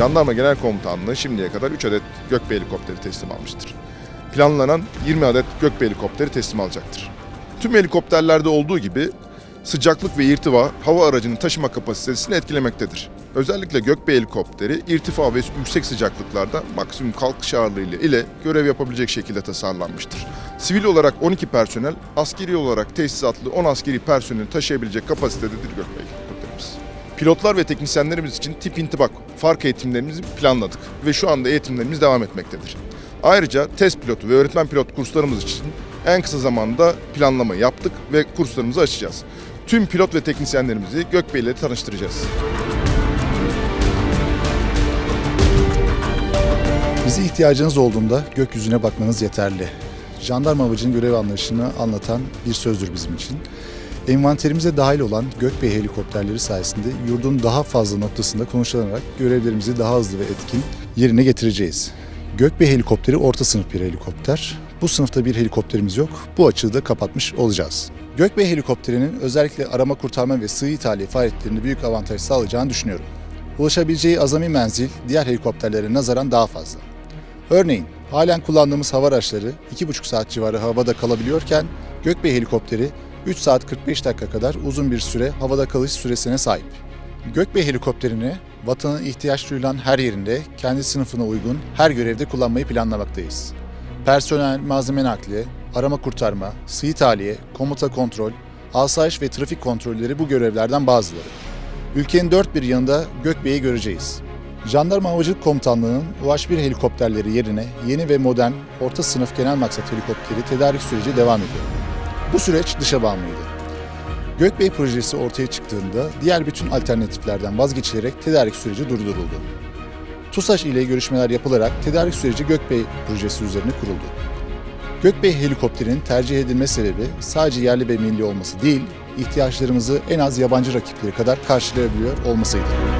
Jandarma Genel Komutanlığı şimdiye kadar 3 adet Gökbey helikopteri teslim almıştır. Planlanan 20 adet Gökbey helikopteri teslim alacaktır. Tüm helikopterlerde olduğu gibi sıcaklık ve irtifa hava aracının taşıma kapasitesini etkilemektedir. Özellikle Gökbey helikopteri irtifa ve yüksek sıcaklıklarda maksimum kalkış ağırlığı ile- görev yapabilecek şekilde tasarlanmıştır. Sivil olarak 12 personel, askeri olarak tesisatlı 10 askeri personeli taşıyabilecek kapasitededir Gökbey. Pilotlar ve teknisyenlerimiz için tip intibak fark eğitimlerimizi planladık ve şu anda eğitimlerimiz devam etmektedir. Ayrıca test pilotu ve öğretmen pilot kurslarımız için en kısa zamanda planlama yaptık ve kurslarımızı açacağız. Tüm pilot ve teknisyenlerimizi Gökbey ile tanıştıracağız. Bize ihtiyacınız olduğunda gökyüzüne bakmanız yeterli. Jandarma havacının görev anlayışını anlatan bir sözdür bizim için. Envanterimize dahil olan Gökbey helikopterleri sayesinde yurdun daha fazla noktasında konuşularak görevlerimizi daha hızlı ve etkin yerine getireceğiz. Gökbey helikopteri orta sınıf bir helikopter. Bu sınıfta bir helikopterimiz yok. Bu açığı da kapatmış olacağız. Gökbey helikopterinin özellikle arama kurtarma ve sığ ithali faaliyetlerinde büyük avantaj sağlayacağını düşünüyorum. Ulaşabileceği azami menzil diğer helikopterlere nazaran daha fazla. Örneğin halen kullandığımız hava araçları 2,5 saat civarı havada kalabiliyorken Gökbey helikopteri 3 saat 45 dakika kadar uzun bir süre havada kalış süresine sahip. Gökbey helikopterini vatanın ihtiyaç duyulan her yerinde kendi sınıfına uygun her görevde kullanmayı planlamaktayız. Personel, malzeme nakli, arama kurtarma, sığ tahliye, komuta kontrol, asayiş ve trafik kontrolleri bu görevlerden bazıları. Ülkenin dört bir yanında Gökbey'i göreceğiz. Jandarma Havacılık Komutanlığı'nın UH-1 helikopterleri yerine yeni ve modern orta sınıf genel maksat helikopteri tedarik süreci devam ediyor. Bu süreç dışa bağımlıydı. Gökbey projesi ortaya çıktığında diğer bütün alternatiflerden vazgeçilerek tedarik süreci durduruldu. TUSAŞ ile görüşmeler yapılarak tedarik süreci Gökbey projesi üzerine kuruldu. Gökbey helikopterinin tercih edilme sebebi sadece yerli ve milli olması değil, ihtiyaçlarımızı en az yabancı rakipleri kadar karşılayabiliyor olmasıydı.